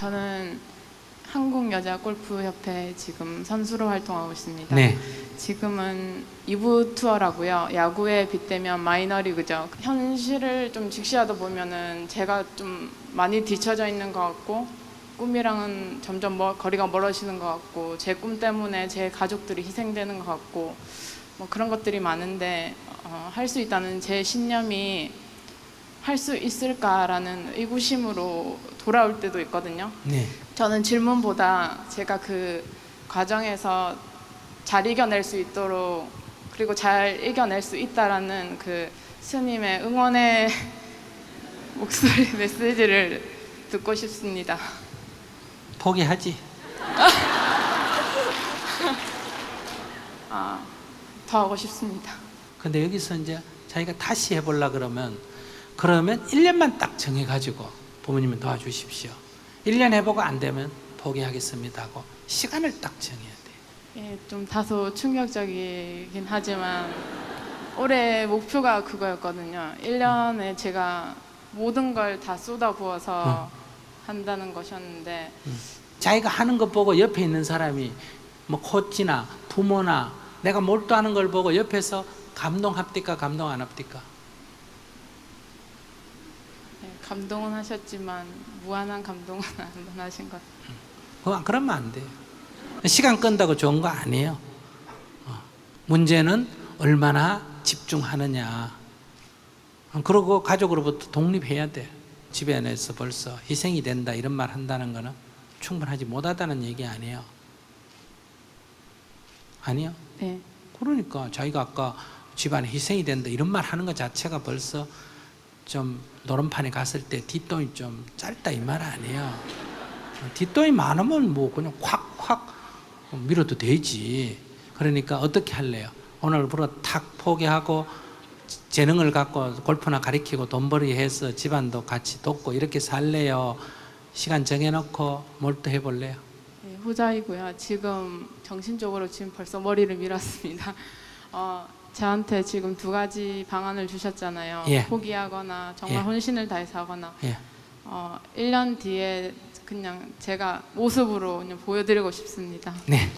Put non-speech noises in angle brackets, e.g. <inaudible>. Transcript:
저는 한국 여자 골프 협회 지금 선수로 활동하고 있습니다. 네. 지금은 2부 투어라고요. 야구에 빗대면 마이너리그죠. 현실을 좀 직시하다 보면은 제가 좀 많이 뒤처져 있는 것 같고 꿈이랑은 점점 멀- 거리가 멀어지는 것 같고 제 꿈 때문에 제 가족들이 희생되는 것 같고 뭐 그런 것들이 많은데 어, 할 수 있다는 제 신념이 할 수 있을까라는 의구심으로 돌아올 때도 있거든요. 네. 저는 질문보다 제가 그 과정에서 잘 이겨낼 수 있도록 그리고 잘 이겨낼 수 있다라는 그 스님의 응원의 <laughs> 목소리 <laughs> 메시지를 듣고 싶습니다. 포기하지. <laughs> 아, 더 하고 싶습니다. 근데 여기서 이제 자기가 다시 해보려 그러면 그러면 1년만 딱 정해가지고 부모님은 도와주십시오. 1년 해보고 안 되면 포기하겠습니다 하고 시간을 딱 정해야 돼. 예, 좀 다소 충격적이긴 하지만 올해 목표가 그거였거든요. 1년에 제가 모든 걸 다 쏟아부어서 한다는 것이었는데 자기가 하는 것 보고 옆에 있는 사람이 뭐 코치나 부모나 내가 몰두하는 걸 보고 옆에서 감동합니까 감동 안 합니까? 예, 감동은 하셨지만 무한한 감동은 <laughs> 안 하신 것 같아요. 그거 그러면 안 돼요. 시간 끈다고 좋은 거 아니에요. 어. 문제는 얼마나 집중하느냐. 어, 그리고 가족으로부터 독립해야 돼. 집에 안에서 벌써 희생이 된다 이런 말 한다는 거는 충분하지 못하다는 얘기 아니에요. 아니요. 네. 그러니까 자기가 아까 집안에 희생이 된다 이런 말 하는 것 자체가 벌써 좀 노름판에 갔을 때 뒷돈이 좀 짧다 이 말 아니에요. 뒷돈이 많으면 뭐 그냥 확확 밀어도 되지. 그러니까 어떻게 할래요? 오늘부로 탁 포기하고 재능을 갖고 골프나 가리키고 돈벌이 해서 집안도 같이 돕고 이렇게 살래요? 시간 정해놓고 몰두해 볼래요? 네, 후자이고요. 지금 정신적으로 지금 벌써 머리를 밀었습니다. 어, 저한테 지금 두 가지 방안을 주셨잖아요. 예. 포기하거나 정말 예. 혼신을 다해서 하거나 예. 어, 1년 뒤에 그냥 제가 모습으로 그냥 보여드리고 싶습니다. 네.